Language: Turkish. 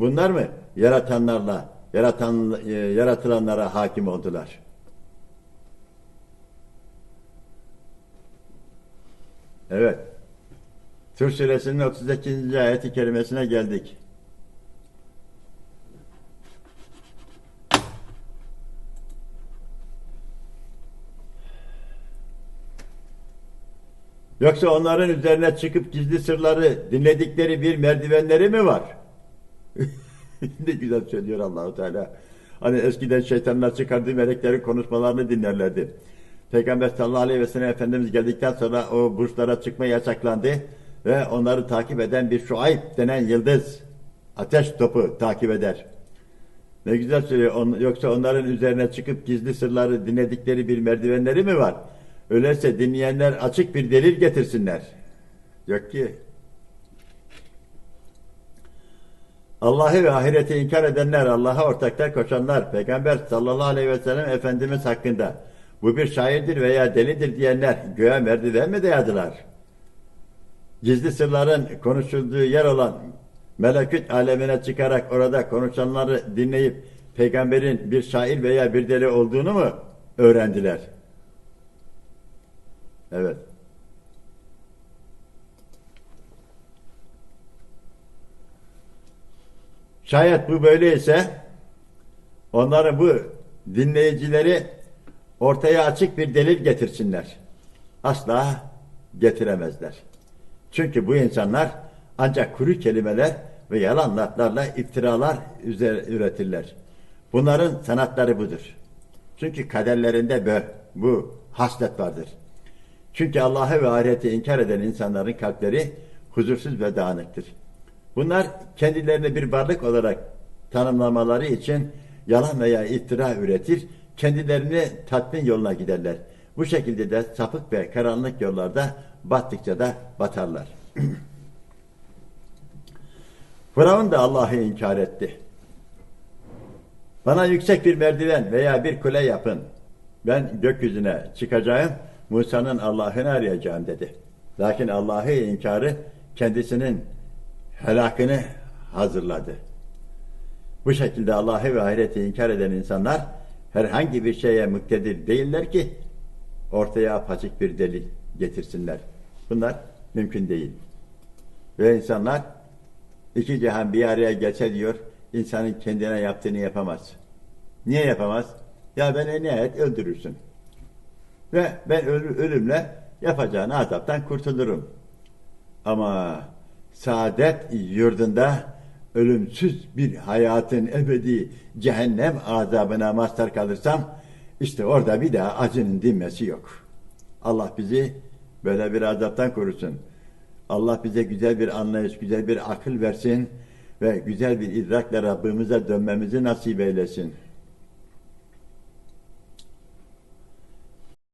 bunlar mı yaratanlarla, yaratan, e, yaratılanlara hakim oldular? Evet. Tur suresinin 38. ayeti kerimesine geldik. Yoksa onların üzerine çıkıp gizli sırları dinledikleri bir merdivenleri mi var? ne güzel söylüyor Allahu Teala. Hani eskiden şeytanlar çıkardığı meleklerin konuşmalarını dinlerlerdi. Peygamber sallallahu aleyhi ve sellem Efendimiz geldikten sonra o burçlara çıkma yasaklandı ve onları takip eden bir şuayb denen yıldız ateş topu takip eder. Ne güzel söylüyor. On- yoksa onların üzerine çıkıp gizli sırları dinledikleri bir merdivenleri mi var? Öyleyse dinleyenler açık bir delil getirsinler. Yok ki. Allah'ı ve ahireti inkar edenler, Allah'a ortaklar koşanlar, Peygamber sallallahu aleyhi ve sellem Efendimiz hakkında bu bir şairdir veya delidir diyenler göğe merdiven mi dayadılar? Gizli sırların konuşulduğu yer olan melekut alemine çıkarak orada konuşanları dinleyip peygamberin bir şair veya bir deli olduğunu mu öğrendiler? Evet. Şayet bu böyleyse onların bu dinleyicileri ortaya açık bir delil getirsinler. Asla getiremezler. Çünkü bu insanlar ancak kuru kelimeler ve yalan laflarla iftiralar üretirler. Bunların sanatları budur. Çünkü kaderlerinde bö, bu haslet vardır. Çünkü Allah'ı ve ahireti inkar eden insanların kalpleri huzursuz ve dağınıktır. Bunlar kendilerini bir varlık olarak tanımlamaları için yalan veya iftira üretir, kendilerini tatmin yoluna giderler. Bu şekilde de sapık ve karanlık yollarda battıkça da batarlar. Firavun da Allah'ı inkar etti. Bana yüksek bir merdiven veya bir kule yapın. Ben gökyüzüne çıkacağım, Musa'nın Allah'ını arayacağım dedi. Lakin Allah'ı inkarı kendisinin helakını hazırladı. Bu şekilde Allah'ı ve ahireti inkar eden insanlar herhangi bir şeye muktedir değiller ki ortaya apaçık bir delil getirsinler. Bunlar mümkün değil. Ve insanlar iki cihan bir araya geçe diyor, insanın kendine yaptığını yapamaz. Niye yapamaz? Ya beni nihayet öldürürsün. Ve ben öl- ölümle yapacağın azaptan kurtulurum. Ama saadet yurdunda ölümsüz bir hayatın ebedi cehennem azabına mazhar kalırsam işte orada bir daha acının dinmesi yok. Allah bizi böyle bir azaptan korusun. Allah bize güzel bir anlayış, güzel bir akıl versin ve güzel bir idrakle Rabbimize dönmemizi nasip eylesin.